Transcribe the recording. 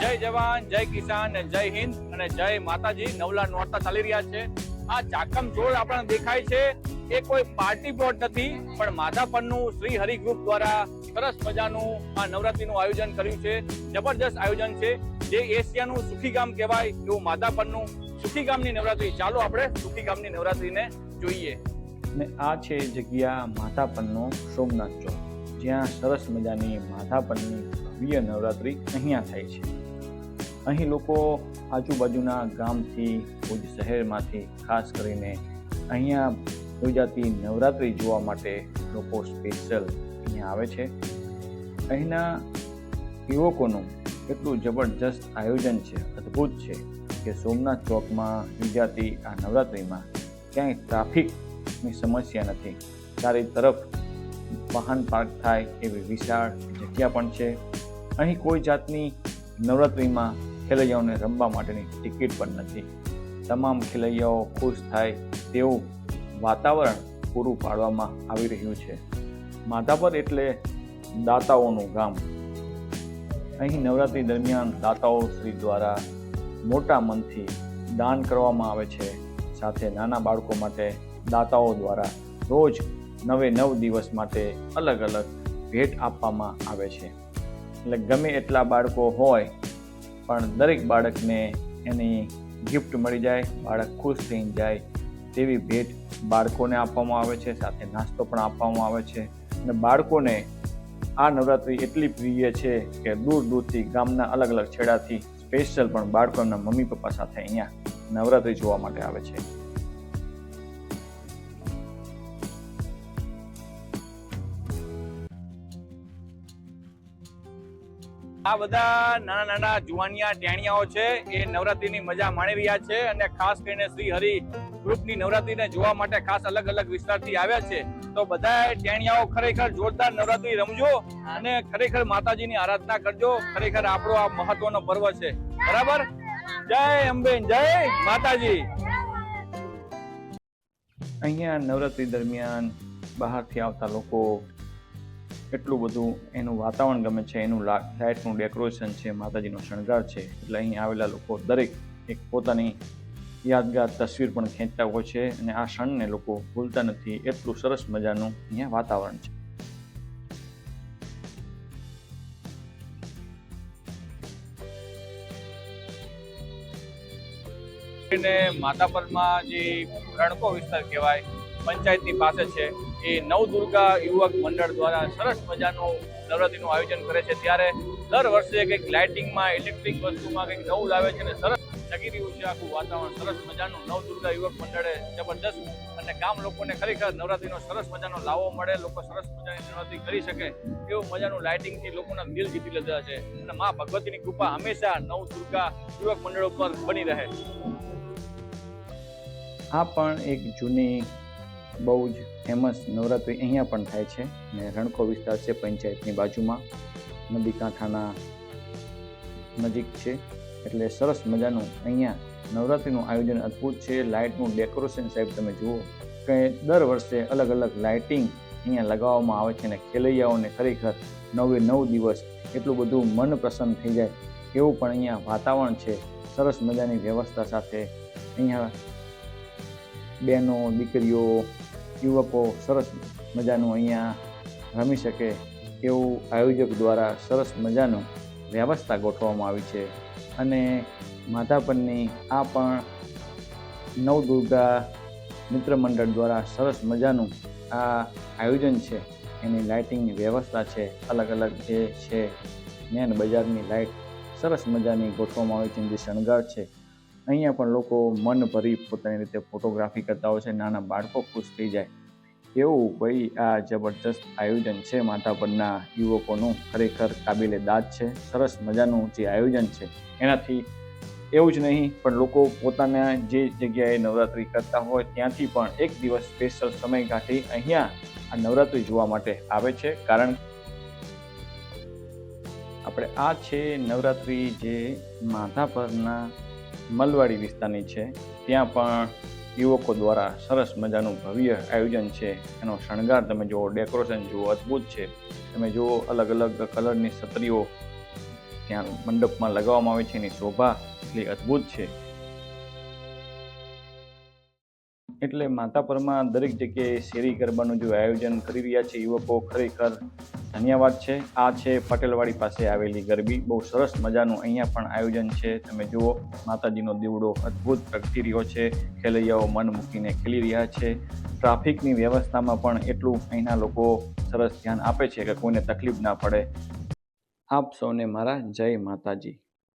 જય જવાન, જય કિસાન, જય હિન્દ અને જય માતાજી. નવલા નોરતા ચાલી રહ્યા છે. આ ચાકમ જોડ આપણને દેખાય છે એ કોઈ પાર્ટી પ્લોટ નથી, પણ માધાપરનું શ્રી હરિ ગ્રુપ દ્વારા સરસ મજાનું આ નવરાત્રીનું આયોજન કર્યું છે. જબરજસ્ત આયોજન છે. જે એશિયાનું સુખી ગામ કહેવાય એવું માધાપરનું સુખી ગામની નવરાત્રી. ચાલો આપણે સુખી ગામની નવરાત્રીને જોઈએ. ને આ છે જગ્યા માધાપરનો સોમનાથ ચોક જ્યાં સરસ મજાની માધાપરની ભવ્ય નવરાત્રી અહીંયા થાય છે. અહીં લોકો આજુબાજુના ગામથી ભુજ શહેરમાંથી, ખાસ કરીને અહીંયા યોજાતી નવરાત્રિ જોવા માટે લોકો સ્પેશિયલ અહીંયા આવે છે. અહીંના યુવકોનું એટલું જબરજસ્ત આયોજન છે, અદ્ભુત છે કે સોમનાથ ચોકમાં યોજાતી આ નવરાત્રિમાં ક્યાંય ટ્રાફિકની સમસ્યા નથી. ચારે તરફ વાહન પાર્ક થાય એવી વિશાળ જગ્યા પણ છે. અહીં કોઈ જાતની નવરાત્રિમાં ખેલૈયાઓને રમવા માટેની ટિકિટ પણ નથી. તમામ ખેલૈયાઓ ખુશ થાય તેવું વાતાવરણ પૂરું પાડવામાં આવી રહ્યું છે. માધાપર એટલે દાતાઓનું ગામ. અહીં નવરાત્રિ દરમિયાન દાતાઓ શ્રી દ્વારા મોટા મનથી દાન કરવામાં આવે છે. સાથે નાના બાળકો માટે દાતાઓ દ્વારા રોજ નવે નવ દિવસ માટે અલગ અલગ ભેટ આપવામાં આવે છે. એટલે ગમે એટલા બાળકો હોય પણ દરેક બાળકને એની ગિફ્ટ મળી જાય, બાળક ખુશ થઈને જાય તેવી ભેટ બાળકોને આપવામાં આવે છે, સાથે નાસ્તો પણ આપવામાં આવે છે. અને બાળકોને આ નવરાત્રિ એટલી પ્રિય છે કે દૂર દૂરથી ગામના અલગ અલગ છેડાથી સ્પેશિયલ પણ બાળકોના મમ્મી પપ્પા સાથે અહીંયા નવરાત્રિ જોવા માટે આવે છે. આ બધા નાના નાના જુવાનિયા, ટેણિયાઓ છે, એ નવરાત્રીની મજા માણી રહ્યા છે અને ખાસ કરીને શ્રી હરિ ગ્રુપની નવરાત્રીને જોવા માટે ખાસ અલગ અલગ વિસ્તારથી આવ્યા છે. તો બધા ટેણિયાઓ ખરેખર જોરદાર નવરાત્રી રમજો અને ખરેખર માતાજીની આરાધના કરજો. ખરેખર આપણો આ મહત્વનો પર્વ છે. બરાબર? જય અંબેન, જય માતાજી. અહીંયા નવરાત્રિ દરમિયાન બહારથી આવતા લોકો એટલું બધું એનું વાતાવરણ ગમે છે, એનું લાઇટનું ડેકોરેશન છે, માતાજીનો શણગાર છે, એટલે અહીં આવેલા લોકો દરેક એક પોતાની યાદગાર તસવીર પણ ખેંચતા હોય છે અને આ ક્ષણને લોકો ભૂલતા નથી, એટલું સરસ મજાનું અહીંયા વાતાવરણ છે. માતાપરમાં જે રણકો વિસ્તાર કહેવાય, પંચાયતની પાસે છે એ નવદુર્ગા યુવક મંડળ દ્વારા સરસ મજાનું નવરાત્રીનું આયોજન કરે છે. ત્યારે દર વર્ષે કંઈક લાઇટિંગમાં ઇલેક્ટ્રિક વસ્તુમાં કંઈક નવું લાવે છે અને સરસ ટકી રહ્યું છે. આખું વાતાવરણ સરસ મજાનું નવદુર્ગા યુવક મંડળે જબરદસ્ત અને ગામ લોકોને ખરેખર નવરાત્રીનો સરસ મજાનો લાવો મળે. લોકો સરસ મજાની નવરાત્રી કરી શકે એવું મજાનું લાઇટિંગથી લોકોના દિલ જીતી લીધા છે. અને મા ભગવતીની કૃપા હંમેશા નવદુર્ગા યુવક મંડળો પર બની રહે. આ પણ એક જૂની બહુ જ ફેમસ નવરાત્રિ અહીંયા પણ થાય છે ને રણકો વિસ્તાર છે પંચાયતની બાજુમાં. નદી કાંઠાના નજીક છે. એટલે સરસ મજાનું અહીંયા નવરાત્રિનું આયોજન અદ્ભુત છે. લાઇટનું ડેકોરેશન સાહેબ તમે જુઓ કે દર વર્ષે અલગ અલગ લાઇટિંગ અહીંયા લગાવવામાં આવે છે અને ખેલૈયાઓને ખરેખર નવે નવ દિવસ એટલું બધું મન પ્રસન્ન થઈ જાય એવું પણ અહીંયા વાતાવરણ છે. સરસ મજાની વ્યવસ્થા સાથે અહીંયા બહેનો, દીકરીઓ યુવકો સરસ મજાનું અહીંયા રમી શકે એવું આયોજક દ્વારા સરસ મજાનું વ્યવસ્થા ગોઠવવામાં આવી છે. અને માધાપરની આ પણ નવદુર્ગા મિત્ર મંડળ દ્વારા સરસ મજાનું આ આયોજન છે. એની લાઇટિંગની વ્યવસ્થા છે. અલગ અલગ જે છે, મેન બજારની લાઇટ સરસ મજાની ગોઠવવામાં આવી છે. જે શણગાર છે અહીંયા પણ લોકો મન ભરી પોતાની રીતે ફોટોગ્રાફી કરતા હોય છે, નાના બાળકો ખુશ થઈ જાય. એવું ભાઈ આ જબરજસ્ત આયોજન છે માધાપરના યુવકોનું. ખરેખર કાબિલે દાદ છે, સરસ મજાનું જે આયોજન છે એનાથી એવું જ નહીં, પણ લોકો પોતાના જે જગ્યાએ નવરાત્રિ કરતા હોય ત્યાંથી પણ એક દિવસ સ્પેશિયલ સમય કાઢી અહીંયા આ નવરાત્રિ જોવા માટે આવે છે. કારણ આપણે આ છે નવરાત્રિ જે માધાપરના મલવાડી વિસ્તારની છે. ત્યાં પણ યુવકો દ્વારા સરસ મજાનું ભવ્ય આયોજન છે. એનો શણગાર તમે જુઓ, ડેકોરેશન જુઓ, અદ્ભુત છે. તમે જુઓ અલગ અલગ કલરની છત્રીઓ ત્યાં મંડપમાં લગાવવામાં આવે છે. એની શોભા એટલી અદ્ભુત છે. એટલે માતા પરમાં દરેક જગ્યાએ શેરી ગરબાનું જો આયોજન કરી રહ્યા છે, યુવકો ખરેખર ધન્યવાદ છે. આ છે પટેલવાડી પાસે આવેલી ગરબી. બહુ સરસ મજાનું અહીંયા પણ આયોજન છે. તમે જુઓ, માતાજીનો દીવડો અદ્ભુત પ્રગટી રહ્યો છે. ખેલૈયાઓ મન મૂકીને ખેલી રહ્યા છે. ટ્રાફિકની વ્યવસ્થામાં પણ એટલું અહીંના લોકો સરસ ધ્યાન આપે છે કે કોઈને તકલીફ ના પડે. આપ સૌને મારા જય માતાજી.